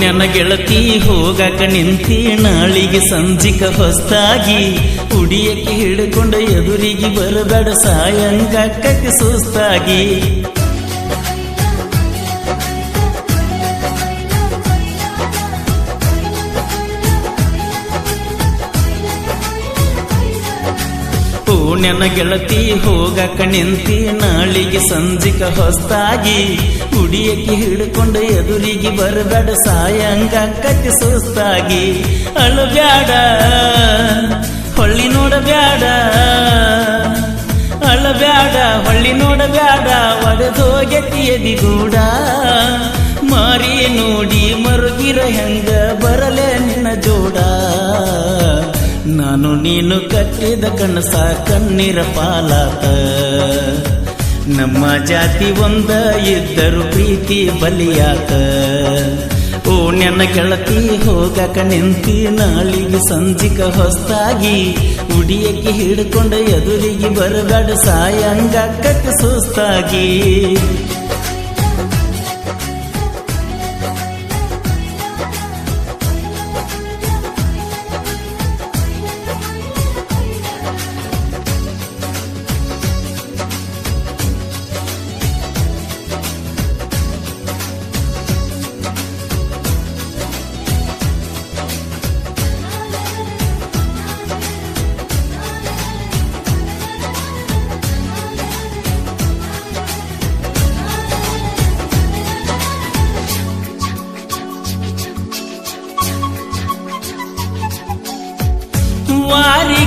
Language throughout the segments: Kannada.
ನನ್ನ ಗೆಳತಿ ಹೋಗಕ ನಿಂತಿ ನಾಳಿಗೆ ಸಂಜಿಕ ಹೊಸ್ತಾಗಿ ಉಡಿಯಕ್ಕೆ ಹಿಡ್ಕೊಂಡ ಎದುರಿಗೆ ಬರಬೇಡ ಸಾಯಂಗಕ್ಕ ಸುಸ್ತಾಗಿ. ಓ ನನ್ನ ಗೆಳತಿ ಹೋಗಕ ನಿಂತಿ ನಾಳಿಗೆ ಸಂಜಿಕ ಹೊಸ್ತಾಗಿ ಕುಡಿಯಕ್ಕೆ ಹಿಡ್ಕೊಂಡು ಎದುರಿಗೆ ಬರಬೇಡ ಸಾಯಂಗಕ್ಕಕ್ಕೆ ಸುಸ್ತಾಗಿ. ಅಳಬ್ಯಾಡ, ಹೊಳ್ಳಿ ನೋಡಬ್ಯಾಡ, ಅಳಬ್ಯಾಡ, ಹೊಳ್ಳಿ ನೋಡಬ್ಯಾಡ ಎದಿಗೂಡ ಮಾರಿ ನೋಡಿ ಮರುಗಿರ ಹೆಂಗ ಬರಲೆ ನಿನ್ನ ಜೋಡ. ನಾನು ನೀನು ಕಟ್ಟಿದ ಕನಸ ಕಣ್ಣೀರ ಪಾಲಾತ. ನಮ್ಮ ಜಾತಿ ಒಂದ, ಇದ್ದರು ಪ್ರೀತಿ ಬಲಿಯಾತ. ಓ ನನ್ನ ಕೆಳತಿ ಹೋಗಕ ನಿಂತಿ, ನಾಳಿಗೆ ಸಂಜಿಕ ಹೊಸ್ತಾಗಿ ಉಡಿಯಕ್ಕೆ ಹಿಡ್ಕೊಂಡು ಎದುರಿಗೆ ಬರಬೇಡ ಕಟ್ಟ ಸುಸ್ತಾಗಿ.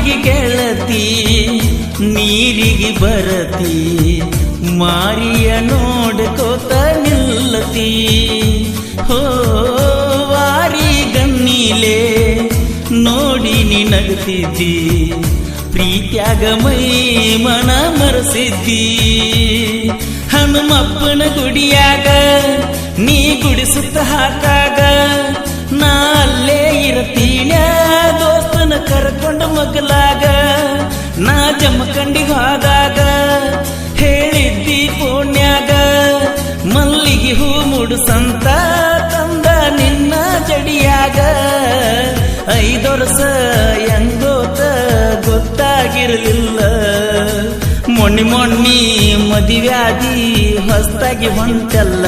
ವಾರಿಗೆ ಗೆಳತಿ, ನೀರಿಗೆ ಬರತಿ, ಮಾರಿಯ ನೋಡ್ಕೋತ ನಿಲ್ಲತಿ. ಹೋ, ವಾರಿ ಗನ್ನಿಲೆ ನೋಡಿ ನಿನಗತಿದ್ದಿ, ಪ್ರೀತ್ಯಾಗ ಮೈ ಮನ ಮರಸಿದ್ದಿ. ಹನುಮಪ್ಪನ ಗುಡಿಯಾಗ, ನೀ ಗುಡಿಸುತ್ತ ಹಾಕಾಗ ಕರ್ಕೊಂಡು ಮಗಲಾಗ, ನಾ ಜಮಖಂಡಿಗೆ ಹೋದಾಗ, ಹೇಳಿದ್ದಿ ಪುಣ್ಯಾಗ, ಮಲ್ಲಿಗೆ ಹೂ ಮುಡುಸಂತ ತಂದ ನಿನ್ನ ಜಡಿಯಾಗ. ಐದು ವರ್ಷ ಗೊತ್ತಾಗಿರಲಿಲ್ಲ. ಮೊಣ್ಣಿ ಮೊಣ್ಣಿ ಮದುವ್ಯಾದಿ ಹೊಸ್ತಾಗಿ ಹೊಂಟಲ್ಲ.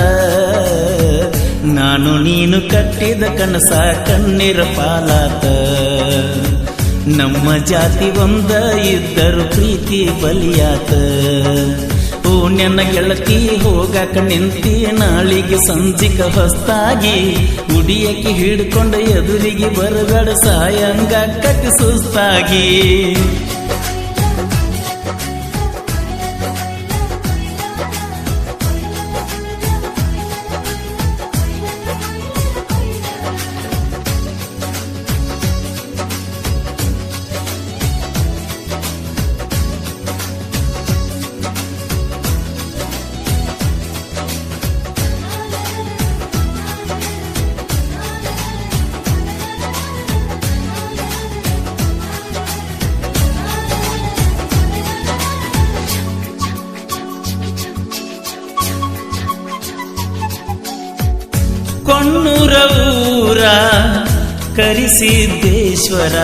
ನಾನು ನೀನು ಕಟ್ಟಿದ ಕನಸ ಕಣ್ಣೀರ ಪಾಲಾತ. ನಮ್ಮ ಜಾತಿ ಒಂದ, ಇದ್ದರು ಪ್ರೀತಿ ಬಲಿಯಾತ. ಓ ನನ್ನ ಗೆಳತಿ, ಹೋಗಕ ನಿಂತಿ, ನಾಳಿಗೆ ಸಂಜಿಕ ಹೊಸ್ತಾಗಿ ಉಡಿಯಕ್ಕೆ ಹಿಡ್ಕೊಂಡು ಎದುರಿಗೆ ಬರಬೇಡ ಕಟ್ಟಿ ಸುಸ್ತಾಗಿ. ಕರಿಸಿದ್ದೇಶ್ವರ.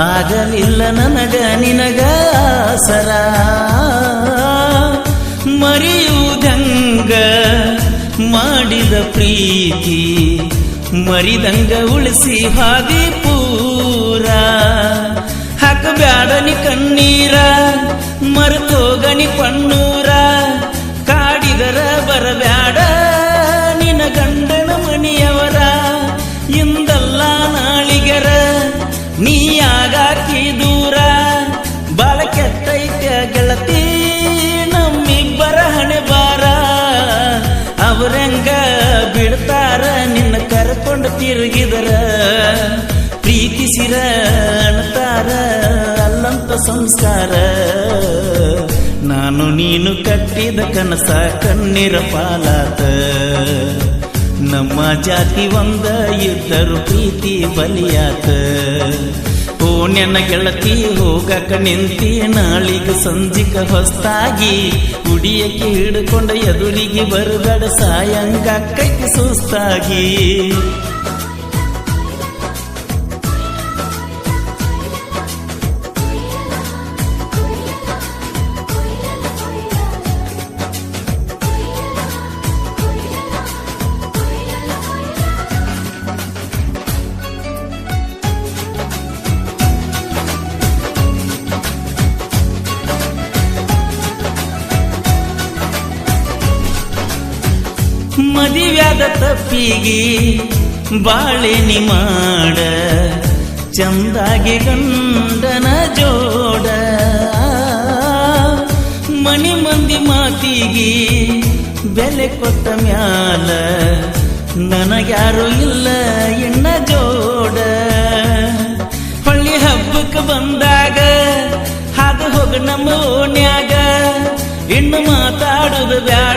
ಆಗಲಿಲ್ಲ ನನಗ, ನಿನಗ ಸರ ಮರೆಯುವುದಂಗ ಮಾಡಿದ ಪ್ರೀತಿ, ಮರಿದಂಗ ಉಳಿಸಿ ಹಾದಿ ಪೂರ. ಹಾಕಬ್ಯಾಡನಿ ಕಣ್ಣೀರ, ಮರೆತೋಗನಿ ಪಣ್ಣೂರ ನೀಯಾಗಾಕಿ ದೂರ ಬಾಳ ಕೆಟ್ಟೈತೆ ಗೆಳತಿ. ನಮ್ಮಿಬ್ಬರ ಹಣೆ ಬಾರ ಅವರಂಗ ಬಿಡ್ತಾರ ನಿನ್ನ ಕರ್ಕೊಂಡು ತಿರುಗಿದರ. ಪ್ರೀತಿಸಿರ, ಅಣ್ತಾರ, ಅಲ್ಲಂತ ಸಂಸ್ಕಾರ. ನಾನು ನೀನು ಕಟ್ಟಿದ ಕನಸ, ಕಣ್ಣೀರ ಪಾಲಾತ. ನಮ್ಮ ಜಾತಿ ಒಂದ, ಇದ್ದರು ಪ್ರೀತಿ ಬಲಿಯಾತ. ಓ ನನ್ನ ಗೆಳತಿ ಹೋಗಕ ನಿಂತಿ ನಾಳಿಗ ಸಂಜಿಕ ಹೊಸ್ತಾಗಿ ಉಡಿಯಕ್ಕೆ ಹಿಡ್ಕೊಂಡ ಎದುರಿಗೆ ಬರುಗಡ ಸಾಯಂಗ ಕೈಗೆ ಸುಸ್ತಾಗಿ. ಮದಿವ್ಯಾದ ತಪ್ಪಿಗೆ ಬಾಳೆನಿ ಮಾಡ ಚಂದಾಗಿ ಗಂಡನ ಜೋಡ. ಮನಿ ಮಂದಿ ಮಾತಿಗೆ ಬೆಲೆ ಕೊಟ್ಟ ಮ್ಯಾಲ ನನಗ್ಯಾರು ಇಲ್ಲ ಎಣ್ಣ ಜೋಡ. ಹೊಳ್ಳಿ ಹಬ್ಬಕ್ಕೆ ಬಂದಾಗ ಹಾದು ಹೋಗ ನಮ್ಮ ಓಣ್ಯಾಗ ಇನ್ನು ಮಾತಾಡುದು ಬ್ಯಾಡ.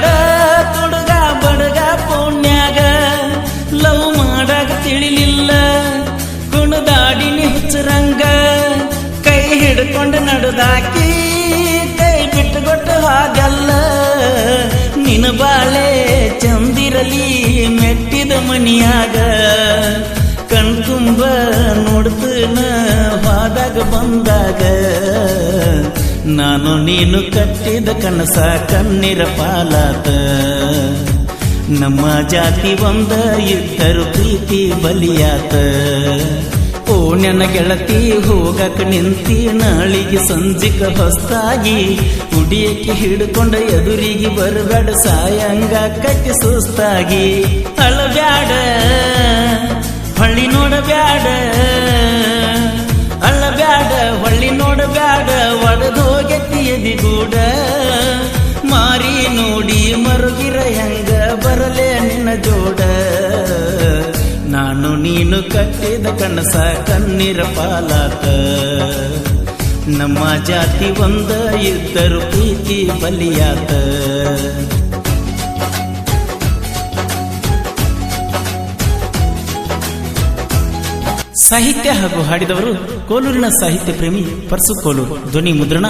ನಿನ ಬಾಳೆ ಚಂದಿರಲಿ ಮೆಟ್ಟಿದ ಮನಿಯಾಗ ಕಣ್ತುಂಬ ನೋಡ್ತನ ಹಾದಾಗ ಬಂದಾಗ. ನಾನು ನೀನು ಕಟ್ಟಿದ ಕನಸ ಕಣ್ಣಿರ ಪಾಲಾತ. ನಮ್ಮ ಜಾತಿ ಒಂದ, ಇದ್ದರು ಪ್ರೀತಿ ಬಲಿಯಾತ. ನನ್ನ ಗೆಳತಿ ಹೋಗಕ ನಿಂತಿ ನಾಳಿಗೆ ಸಂಜಿಕ ಹೊಸ್ತಾಗಿ ಉಡಿಯಕ್ಕೆ ಹಿಡ್ಕೊಂಡ ಎದುರಿಗೆ ಬರಬೇಡ ಸಾಯಂಗ ಕಟ್ಟಿ ಸುಸ್ತಾಗಿ. ಅಳಬ್ಯಾಡ, ಹೊಳ್ಳಿ ನೋಡಬ್ಯಾಡ, ಅಳಬ್ಯಾಡ, ಹೊಳ್ಳಿ ನೋಡಬ್ಯಾಡ, ಒಡೆದು ಹೋಗೆತ್ತಿ ಕೂಡ ಮಾರಿ ನೋಡಿ ಮರುಗಿರ ಹೆಂಗ ನಾನು ಕಟ್ಟಿದ ಕನಸ ಕಣ್ಣೀರ ಪಾಲಾತ. ನಮ್ಮ ಜಾತಿ ಒಂದ, ಇದ್ದರು ಪ್ರೀತಿ ಬಲಿಯಾತ. ಸಾಹಿತ್ಯ ಹಾಗೂ ಹಾಡಿದವರು ಕೋಲೂರಿನ ಸಾಹಿತ್ಯ ಪ್ರೇಮಿ ಪರ್ಸು ಕೋಲೂರು, ಧ್ವನಿ ಮುದ್ರಣ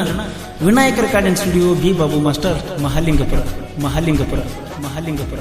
Vinayaka recording studio B Babu master Mahalingapura Mahalingapura Mahalingapura.